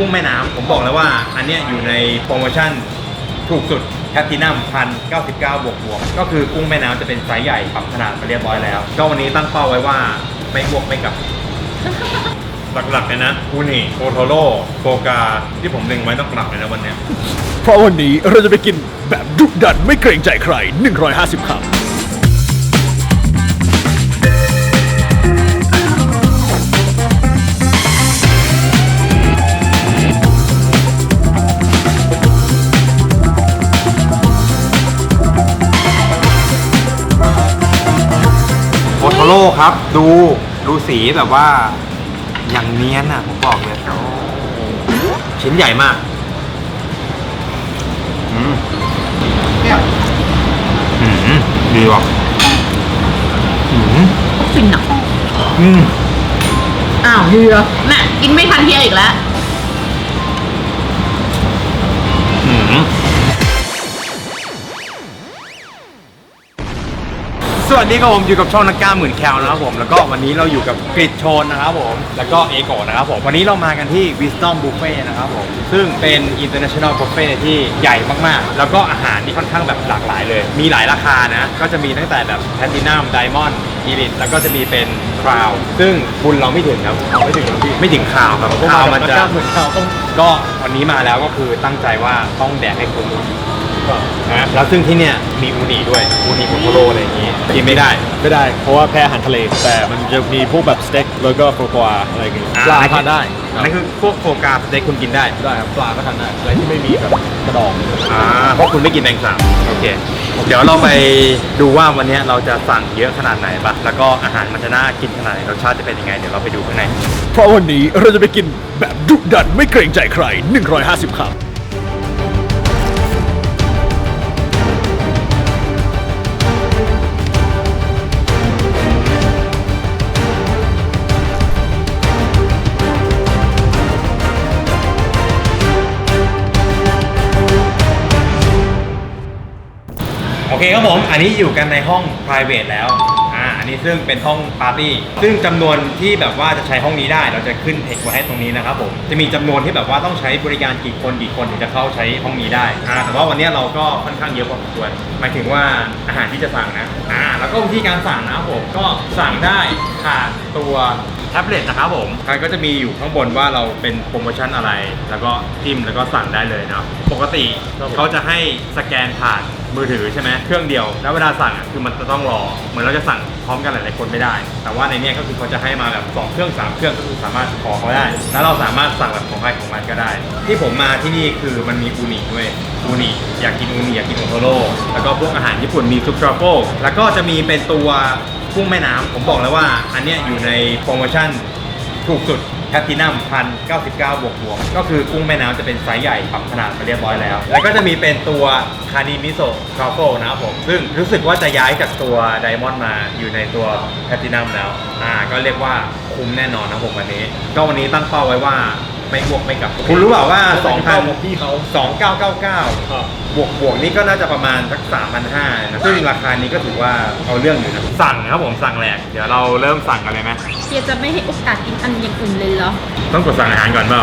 กุ้งแม่น้ำผมบอกแล้วว่า อันเนี้ยอยู่ในโปรโมชั่นถูกสุดแพทินัมพันเก้าสิบเก้าบวกบวกก็คือกุ้งแม่น้ำจะเป็นไซส์ใหญ่ปรับขนาดมาเรียบร้อยแล้ว ก็วันนี้ตั้งเป้าไว้ว่าไม่บวกไม่กลับ หลักๆเลยนะอูนิโอโทโร่โฟกาที่ผมเล็งไว้ต้องกลับเลยนะวันเนี้ย เพราะวันนี้เราจะไปกินแบบดุดันไม่เกรงใจใคร 150คำ ครับดูดูสีแบบว่า อย่างเนียนอะผมบอกเลยชิ้นใหญ่มากอืมอืมดีว่ะอืมฟินอะอืมอ้าวเฮียน่ะกินไม่ทันเฮียอีกแล้ว สวัสดีครับผมอยู่กับช่องนักกล้าหมื่นแคลนะครับผมแล้วก็วันนี้เราอยู่กับกริดโชนนะครับผมแล้วก็เอโกะนะครับผมวันนี้เรามากันที่ Wisdom Buffet นะครับผมซึ่งเป็น International Buffet ที่ใหญ่มากๆ แล้วก็อาหารที่ค่อนข้างแบบหลากหลายเลย มีหลายราคานะ ก็จะมีตั้งแต่แบบ Platinum Diamond Elite แล้วก็จะมีเป็น Crown ซึ่งบุญเราไม่ถึงครับเราไม่ถึงพี่ไม่ถึงข่าวครับข่าวมันจะเหมือนเราต้องก็วันนี้มาแล้วก็คือตั้งใจว่าต้องแดกให้คุ้ม นะแล้วซึ่งที่เนี่ยมีอูนิด้วยอูนิโอโทโร่อะไรอย่างนี้กินไม่ได้ ไม่ได้เพราะว่าแพ้อาหารทะเล แต่มันจะมีพวกแบบสเต็กแล้วก็โฟกัวอะไรอย่างเงี้ยอ่าปลาทานได้ครับนั่นคือพวกโฟกาสเต็กคุณกินได้ได้ครับปลาก็ทานได้อะไรที่ไม่มีแบบกระดองอ่าเพราะคุณไม่กินแมงสาบโอเค เดี๋ยวเราไปดูว่าวันนี้เราจะสั่งเยอะขนาดไหนปะแล้วก็อาหารมันจะน่ากินขนาดไหนรสชาติจะเป็นยังไงเดี๋ยวเราไปดูข้างในเพราะวันนี้เราจะไปกินแบบดุดันไม่เกรงใจใคร 150คำ โอเคครับผม อันนี้อยู่กันในห้อง private แล้ว อ่า อันนี้ซึ่งเป็นห้องปาร์ตี้ ซึ่งจำนวนที่แบบว่าจะใช้ห้องนี้ได้ เราจะขึ้นเทคไว้ให้ตรงนี้นะครับผม จะมีจำนวนที่แบบว่าต้องใช้บริการกี่คนกี่คนถึงจะเข้าใช้ห้องนี้ได้ อ่า แต่ว่าวันนี้เราก็ค่อนข้างเยอะพอสมควร หมายถึงว่าอาหารที่จะสั่งนะ อ่า แล้วก็วิธีการสั่งนะครับผม ก็สั่งได้ผ่านตัวแท็บเล็ตนะครับผมมันก็จะมีอยู่ข้างบนว่าเราเป็นโปรโมชั่นอะไร แล้วก็จิ้มแล้วก็สั่งได้เลยเนาะปกติเขาจะให้สแกนผ่าน มือถือใช่ไหมเครื่องเดียว แล้วเวลาสั่งอะคือมันจะต้องรอ เหมือนเราจะสั่งพร้อมกันหลายๆคนไม่ได้ แต่ว่าในเนี้ยก็คือเขาจะให้มาแบบสองเครื่องสามเครื่องก็คือสามารถขอเขาได้ แล้วเราสามารถสั่งแบบของใครของมันก็ได้ ที่ผมมาที่นี่คือมันมีอูนิด้วยอูนิอยากกินอูนิอยากกินโอโทโร่แล้วก็พวกอาหารญี่ปุ่นมีซุปทรัฟเฟิลแล้วก็จะมีเป็นตัวกุ้งแม่น้ำผมบอกแล้วว่า อันเนี้ยอยู่ในโปรโมชั่นถูกสุด แพทินัมพันเก้าสิบเก้าบวกบวกก็คือกุ้งแม่น้ำจะเป็นไซส์ใหญ่ปรับขนาดมาเรียบร้อยแล้ว แล้วก็จะมีเป็นตัวคานิมิโซะทรัฟเฟิลนะครับผม ซึ่งรู้สึกว่าจะย้ายจากตัวไดมอนด์มาอยู่ในตัวแพทินัมแล้ว อ่า ก็เรียกว่าคุ้มแน่นอนนะผมวันนี้ ก็วันนี้ตั้งเป้าไว้ว่า ไม่บวกไม่กลับคุณรู้เปล่าว่า2 0 0 ของพี่เขา 2999 ครับ บวกบวกนี่ก็น่าจะประมาณสัก3,500นะซึ่งราคานี้ก็ถือว่าเอาเรื่องอยู่นะสั่งครับผมสั่งแหลก เดี๋ยวเราเริ่มสั่งกันเลยไหมเฮียจะไม่ให้โอกาสกินอันอย่างอื่นเลยเหรอต้องกดสั่งอาหารก่อนเปล่า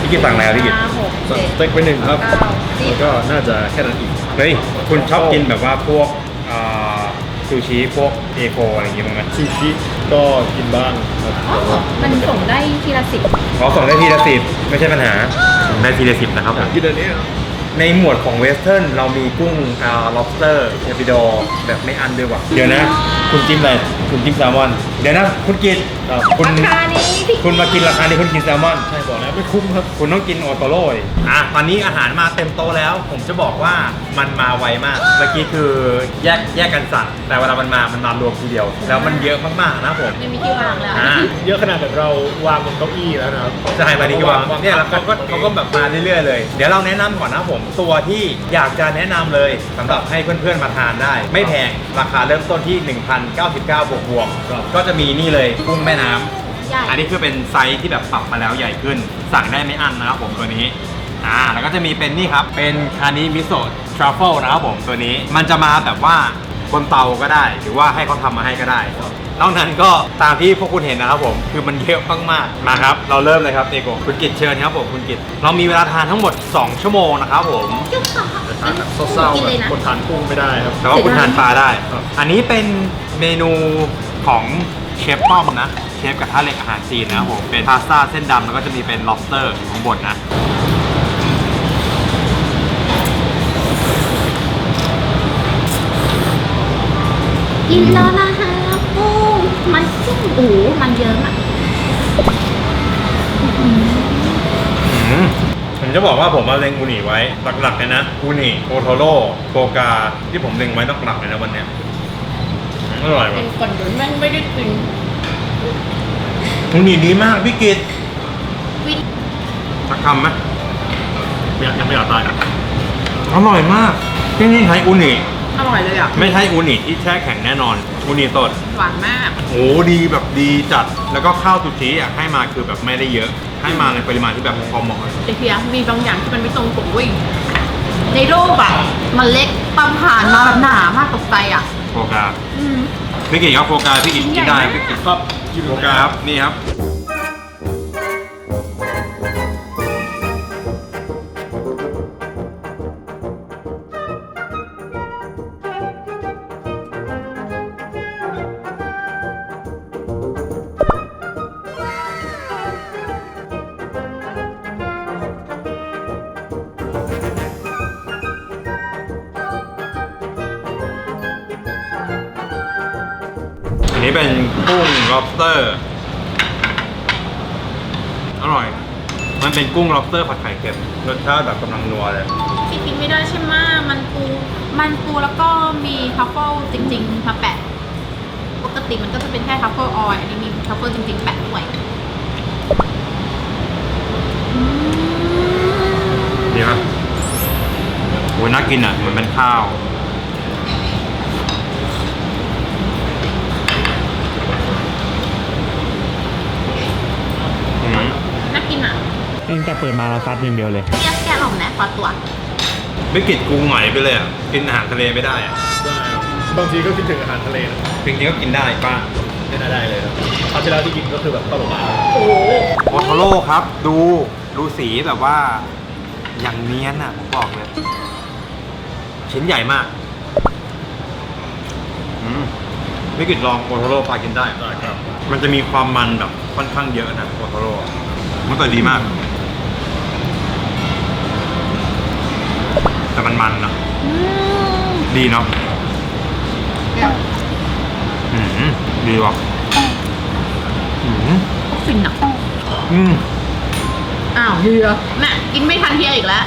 พี่กินสั่งอะไรครับพี่กินห้าหกสเจ็ดเต็กไปหนึ่งครับเก้าสิบ แล้วก็น่าจะแค่นั้นอีกเฮ้ยคุณชอบกินแบบว่าพวกเอ่อ ซูชิพวกเอโฟอะไรอย่างงี้บ้างไหมซูชิก็กินบ้างครับอ๋อแต่ว่ามันส่งได้ทีละสิบขอส่งได้ทีละสิบไม่ใช่ปัญหาส่งได้ทีละสิบนะครับผมกินอันนี้ครับในหมวดของเวสเทิร์นเรามีกุ้งอ่า lobster เทปิโดแบบไม่อันด้วยว่ะเดี๋ยวนะ คุณจิ้มอะไรคุณจิ้มแซลมอนเดี๋ยวนะ คุณกินครับคุณราคานี้พี่ คุณมากินราคาที่คุณกินแซลมอน ใช่บอกแล้วไม่คุ้มครับคุณต้องกินโอโตโร่ดิอะตอนนี้อาหารมาเต็มโต๊ะแล้ว ผมจะบอกว่ามันมาไวมาก เมื่อกี้คือแยกแยกกันสั่งแต่เวลามันมา มันมารวมทีเดียว แล้วมันเยอะมากๆนะผมไม่มีที่วางแล้ว อ่าเยอะขนาดแบบเราวางบนเก้าอี้แล้วนะครับใช่มาดีกว่าเนี่ยแล้วเขาก็เขาก็แบบมาเรื่อยๆเลย เดี๋ยวเราแนะนำก่อนนะผมตัวที่อยากจะแนะนำเลยสำหรับให้เพื่อนๆมาทานได้ ไม่แพงราคาเริ่มต้นที่ 1,099บวกบวกๆครับก็จะมีนี่เลยกุ้งแม่น้ำ ใหญ่อันนี้คือเป็นไซส์ที่แบบปรับมาแล้วใหญ่ขึ้น สั่งได้ไม่อั้นนะครับผมตัวนี้อ่าแล้วก็จะมีเป็นนี่ครับ เป็นคานิมิโซะทรัฟเฟิลนะครับผมตัวนี้มันจะมาแบบว่าบนเตาก็ได้ หรือว่าให้เขาทำมาให้ก็ได้นอกนั้นก็ตามที่พวกคุณเห็นนะครับผมคือมันเยอะมากๆมาครับ เราเริ่มเลยครับเอโกคุณกิตเชิญครับผมคุณกิตเรามีเวลาทานทั้งหมด 2 ชั่วโมงนะครับผมจุ๊บค่ะทานแบบเศร้ากิๆนแบเลยบนะ คนทานกุ้งไม่ได้ครับแต่ว่าคุณทานปลาได้ครับอันนี้เป็นเมนู ของเชฟป้อมนะ เชฟกระทะเหล็กอาหารจีนนะครับผม เป็นพาสต้าเส้นดำแล้วก็จะมีเป็น lobster อยู่ข้างบนนะกินแล้วนะคะกุ้งมันกุ้งโอ้โหมันเยอะมากอืมผมจะบอกว่าผมมาเล็งอูนิไว้หลักๆเลยนะอูนิโอโทโร่โฟกาที่ผมเล็งไว้ต้องหลักเลยนะวันเนี้ย อร่อยเป็ว่ะนคนเดินแม่งไม่ได้กินอูนิดีมากพี่กิตวินสักคำไหมยังยังไม่อยากตายนะอร่อยมากที่นี่ใช้อูนิอร่อยเลยอะ ไม่ใช่อูนิที่แช่แข็งแน่นอนอูนิสดหวานมากโอ้ดีแบบดีจัดแล้วก็ข้าวซูชิอะให้มาคือแบบไม่ได้เยอะ ให้มาในปริมาณที่แบบพอเหมาะแต่เพียมีบางอย่างที่มันไม่ตรงปกเว้ยในโลกอะมันเล็กตามผ่านมาแบบหนามากตกใจอะ โฟกาอืมพี่กิตครับโฟกาพี่กิตกินได้ใหญ่มากพี่กิตครับโฟกาครับนี่ครับ นนี้เป็นกุ้ง lobster อร่อย มันเป็นกุ้ง lobster ผัดไข่เค็มรสชาติแบบกำลังนัวเลย ที่กินไม่ได้ใช่ไหมมันปูมันปูแล้วก็มีทัฟเฟิลจริงๆมาแปะปกติมันก็จะเป็นแค่ทัฟเฟิลออยล์อันนี้มีทัฟเฟิลจริงๆแปะด้วยอืมดีไหมโอ้ยน่ากินอะ เหมือนเป็นข้าว อืม น่า กินอะตั้งแต่เปิดมาเราซัดอย่างเดียวเลย เนี่ยแกะหล่อมนะปลาตัว ไม่กินกุ้งใหม่ไปเลยอะ กินอาหารทะเลไม่ได้อะใช่ครับบางทีก็คิดถึงอาหารทะเลนะจริงๆก็กินได้ป้าไม่น่าได้เลยครับคราวที่แล้วที่กินก็คือแบบเข้าโรงพยาบาลโอ้โหโอโทโร่ครับ ดูดูสีแบบว่า อย่างเนี้ยนอะผมบอกเลยชิ้นใหญ่มากอืมไม่กินลองโอโทโร่ปลากินได้ ได้ครับ มันจะมีความมันแบบค่อนข้างเยอะนะโอโทโร่ มันก็ดีมาก แต่มันมันเนอะอืมดีเนาะเนี่ยอืมดีว่ะอืมฟินอะอืมอ้าวเฮียน่ะกินไม่ทันเฮียอีกแล้ว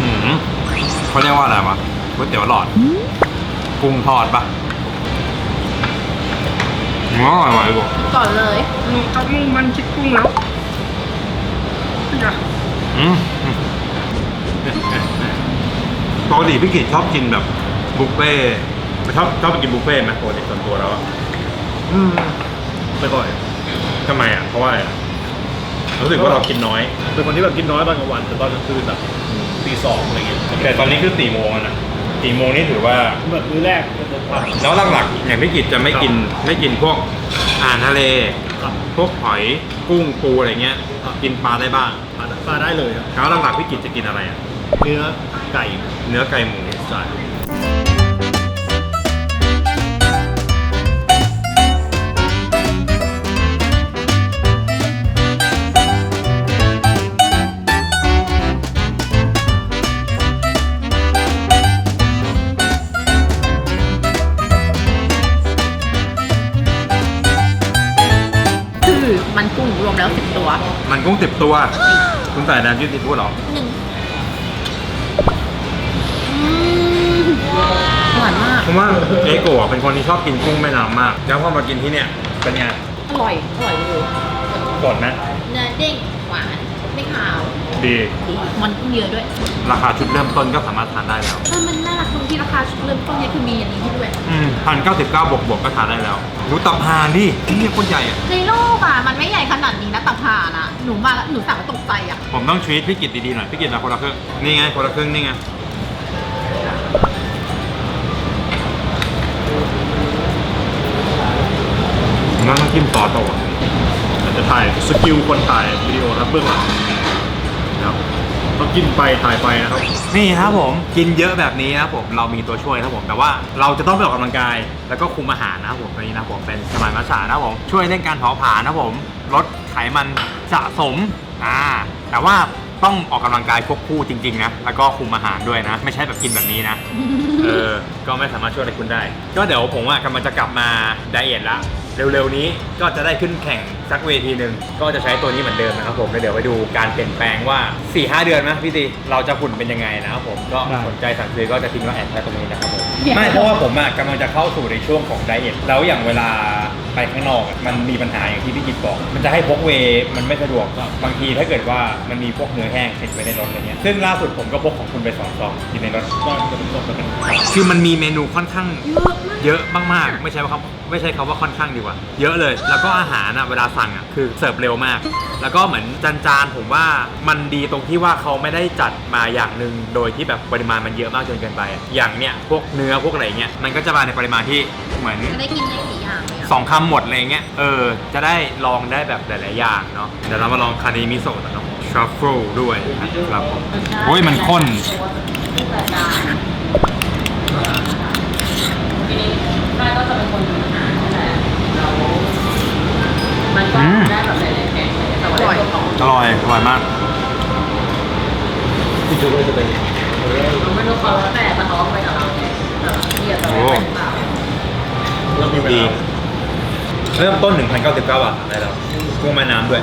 อืมเขาเรียกว่าอะไรวะก๋วยเตี๋ยวหลอด กุ้งทอดปะ อืมอร่อยว่ะไอ้กูก่อนเลยอืมอืมปกติพี่กิจชอบกินแบบบุฟเฟ่ต์ชอบชอบไปกินบุฟเฟ่ต์ไหมปกติส่วนตัวแล้วอะอืมไม่ค่อยทำไมอะเพราะว่าอะไรรู้สึกว่าเรากินน้อย เป็นคนที่แบบกินน้อยตอนกลางวันแต่ตอนกลางคืนแบบตีสองอะไรเงี้ยแต่ตอนนี้คือสี่โมงแล้วนะสี่โมงนี่ถือว่าแบบมื้อแรกก็จะพัก แล้วหลักๆอย่างพี่กิจจะไม่กินไม่กินพวกอาหารทะเล ครับ พวกหอยกุ้งปูอะไรเงี้ยกินปลาได้บ้างปลาได้เลยครับแล้วหลักๆพี่กิจจะกินอะไรอะเนื้อไก่เนื้อไก่หมู ใช่ ตัว คุณใส่น้ำยืดซีฟู้ดเหรอหนึ่งอืมหวานมาก เพราะว่าเอโกะเป็นคนที่ชอบกินกุ้งแม่น้ำมาก แล้วพอมากินที่เนี่ยเป็นไงอร่อย อร่อยเลยสดไหมเนื้อเด้งหวาน ไม่ขาว ดีมันขึ้เยอะด้วยราคาชุดเริ่มต้นก็สามารถทานได้แล้ว เออมันน่ารักตรงที่ราคาชุดเริ่มต้นนี่คือมีอย่างนี้ให้ด้วย อืมพันเก้าสิบเก้าบวกบวกก็ทานได้แล้วดูตับหานดิที่นี่คนใหญ่อะในโลกอะมันไม่ใหญ่ขนาดนี้นะตับห่านอะหนูมาหนูสั่งแล้ตกใจอะ ผมต้องชีตพี่กิตดีๆหน่อยพี่กิตนะคนละครึ่งนี่ไงคนละครึ่งนี่ไงงั้ต้องจิ้ต่อต่ออาจจะถ่ายสกิลคนถ่ายวิดีโอรับเบื้องหลัง ครับต้องกินไปถ่ายไปนะครับ นี่ครับผมกินเยอะแบบนี้นะครับผมเรามีตัวช่วยนะครับผม แต่ว่าเราจะต้องไปออกกำลังกาย แล้วก็คุมอาหารนะครับผมตัวนี้นะครับผมเป็นสมานมัสานะครับผมช่วยเรื่องการเผาผลาญนะครับผมลดไขมันสะสมอ่าแต่ว่าต้องออกกำลังกายควบคู่จริงๆนะแล้วก็คุมอาหารด้วยนะ ไม่ใช่แบบกินแบบนี้นะ เออ ก็ไม่สามารถช่วยอะไรคุณได้ ก็เดี๋ยวผมอะกำลังจะกลับมาไดเอทละ เร็วๆนี้ก็จะได้ขึ้นแข่งสักเวทีหนึ่งก็จะใช้ตัวนี้เหมือนเดิมนะครับผมแล้วเดี๋ยวไปดูการเปลี่ยนแปลงว่า4-5เดือนไหมพี่ตีเราจะหุ่นเป็นยังไงนะครับผมก็ได้ สนใจสั่งซื้อก็จะทิ้งไว้แอดไว้ตรงนี้นะครับผมไม่เพราะว่าผมอะกำลังจะเข้าสู่ในช่วงของไดเอทแล้วอย่างเวลาไปข้างนอกอะมันมีปัญหาอย่างที่พี่กิตบอก มันจะให้พกเวย์มันไม่สะดวกบางทีถ้าเกิดว่ามันมีพวกเนื้อแห้งติดไว้ในรถอะไรเงี้ยซึ่งล่าสุดผมก็พกของคุณไปสองซองอยู่ในรถก็จะเป็นส่วนเป็นคือมันมีเมนูค่อนข้าง เยอะมาก เยอะมากๆ ไม่ใช่ว่าเขาไม่ใช่คาว่าค่อนข้างดีกว่า เยอะเลย แล้วก็อาหารอะเวลาสั่งอะคือเสิร์ฟเร็วมาก แล้วก็เหมือนจานจานๆผมว่ามันดีตรงที่ว่าเขาไม่ได้จัดมาอย่างหนึ่งโดยที่แบบปริมาณมันเยอะมากจนเกินไปอะอย่างเนี้ยพวกเนื้อพวกอะไรเงี้ยมันก็จะมาในปริมาณที่เหมือน จะได้กินได้กี่อย่างเลยอะสองคำหมดอะไรเงี้ย เออ จะได้ลองได้แบบหลาย ๆ อย่างเนาะ เดี๋ยวเรามาลองคานิมิโซะเนาะทรัฟเฟิลด้วยนะครับผมโอ้ยมันข้น ได้ ก็จะเป็นคนทำอาหารนั่นแหละแล้วมันก็ได้แบบหลายๆแกงแต่ว่าในตัวของอร่อย อร่อยมาก ที่จะจะเป็นมันไม่รู้เขาแล้วแต่แต่เขาไปกับเราไงแบบที่จะไปเป็นเปล่าเรามีเวดีลาเริ่มต้น 1,099 บาทได้แล้วกุ้งแม่น้ำด้วย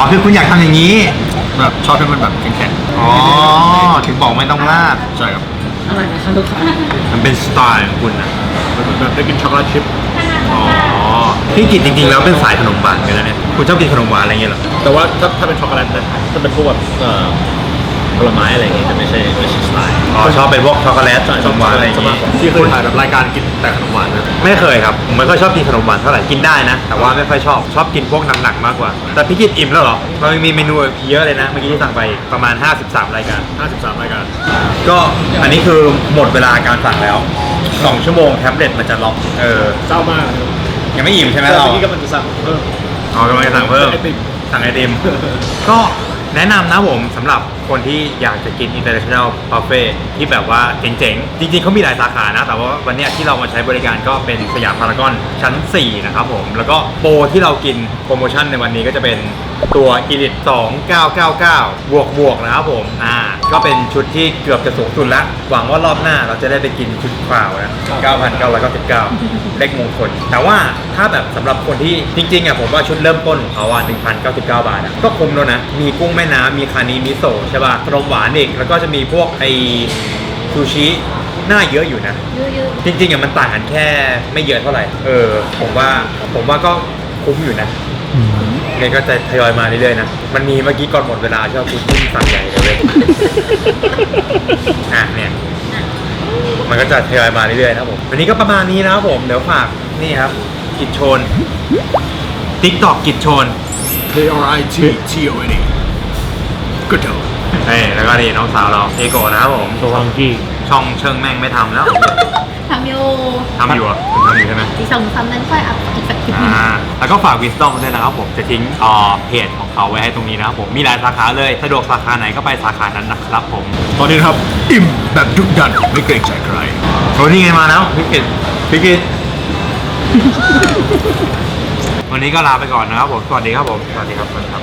อ๋อคือคุณอยากทำอย่างนี้ แบบชอบให้มันแบบแข็งอ๋อ ถึงบอกไม่ต้องราด ๆใช่ครับอะไรนะคะลูกค้ามันเป็นสไตล์ของคุณนะมันเหมือนแบบได้กินช็อกโกแลตชิพอ๋อ พี่กิจจริงๆแล้วเป็นสายขนมหวานกันแล้วเนี่ย คุณชอบกินขนมหวานอะไรเงี้ยเหรอ แต่ว่าถ้าถ้าเป็นช็อกโกแลตนะถ้าเป็นพวกแบบเอ่อผลไม้อะไรอย่างเงี้ยจะไม่ใช่ไม่ใช่สไตล์ อ๋อชอบเป็นพวกช็อกโกแลตขนมหวานอะไรอย่างสงี้ที่เคยถ่ายแบบรายการกินแต่ขนมหวานนะไม่เคยครับผมไม่ค่อยชอบกินขนมหวานเท่าไหร่กินได้นะ แต่ว่าไม่ค่อยชอบชอบกินพวกหนักๆมากกว่า แต่พี่กิจอิ่มแล้วเหรอมันมีเมนูเยอะเลยนะเมื่อกี้ที่สั่งไปประมาณ 53 รายการ 53 รายการ ก็อันนี้คือหมดเวลาการสั่งแล้ว 2 ชั่วโมงแท็บเล็ตมันจะล็อกเออเศร้ามากยังไม่อิ่มใช่ไหมแต่เราเมื่อกี้กำลังจะสั่งเพิ่มอ๋อกำลังจะสั่งเพิ่มไอติมสั่งไอติมก็ แนะนำนะผมสำหรับคนที่อยากจะกิน international buffet ที่แบบว่าเจ๋งๆ จริงๆเขามีหลายสาขานะ แต่ว่าวันเนี้ยที่เรามาใช้บริการก็เป็นสยามพารากอนชั้น 4 นะครับผม แล้วก็โปรที่เรากินโปรโมชั่นในวันนี้ก็จะเป็นตัว Elite 2999 บวกบวกๆนะครับผมอ่าก็เป็นชุดที่เกือบจะสูงสุดล้วหวังว่ารอบหน้าเราจะได้ไปกินชุดคราวนะ 9,999 เลขมงคล แต่ว่าถ้าแบบสำหรับคนที่จริงๆอะผมว่าชุดเริ่มต้นของเขาอะ1,099 บาทอะก็คุ้มแล้วนะมีกุ้งแม่น้ำมีคานิมิโซะใช่ป่ะขนมหวานอีกแล้วก็จะมีพวกไอซูชิน่าเยอะอยู่นะ เยอะจริงๆอะมันต่างกันแค่ไม่เยอะเท่าไหร่ เออ ผมว่าผมว่าก็คุ้มอยู่นะเนี่ยก็จะทยอยมาเรื่อยๆนะ มันมีเมื่อกี้ก่อนหมดเวลาชอบคุณที่สั่งใหญ่เลยเว้ยอะเนี่ย มันก็จะทยอยมาเรื่อยๆนะครับผม วันนี้ก็ประมาณนี้นะครับผม เดี๋ยวฝากนี่ครับ กิจโชน TikTok กิจโชน K R I T T O N E ก็เถอะเฮ้ยแล้วก็นี่น้องสาวเราเอโกะนะครับผมโซวังกี้ช่องเชิงแม่งไม่ทำแล้วๆทำอยู่ทำอยู่อะคุณทำอยู่ใช่ไหม อีกสองสามนั้นค่อยอัพอีกสักคลิปหนึงอ่าแล้วก็ฝาก Wisdom ด้วยนะครับผมจะทิ้งเอ่อเพจของเขาไว้ให้ตรงนี้นะครับผมมีหลายสาขาเลยสะดวกสาขาไหนก็ไปสาขานั้นนะครับผมตอนนี้นะครับ อิ่มแบบดุดันไม่เกรงใจใคร โอ้นี่ไงมาแล้วพิกิตพิกิตวันนี้ก็ลาไปก่อนนะครับผมสวัสดีครับผมสวัสดีครับสวัสดีครับ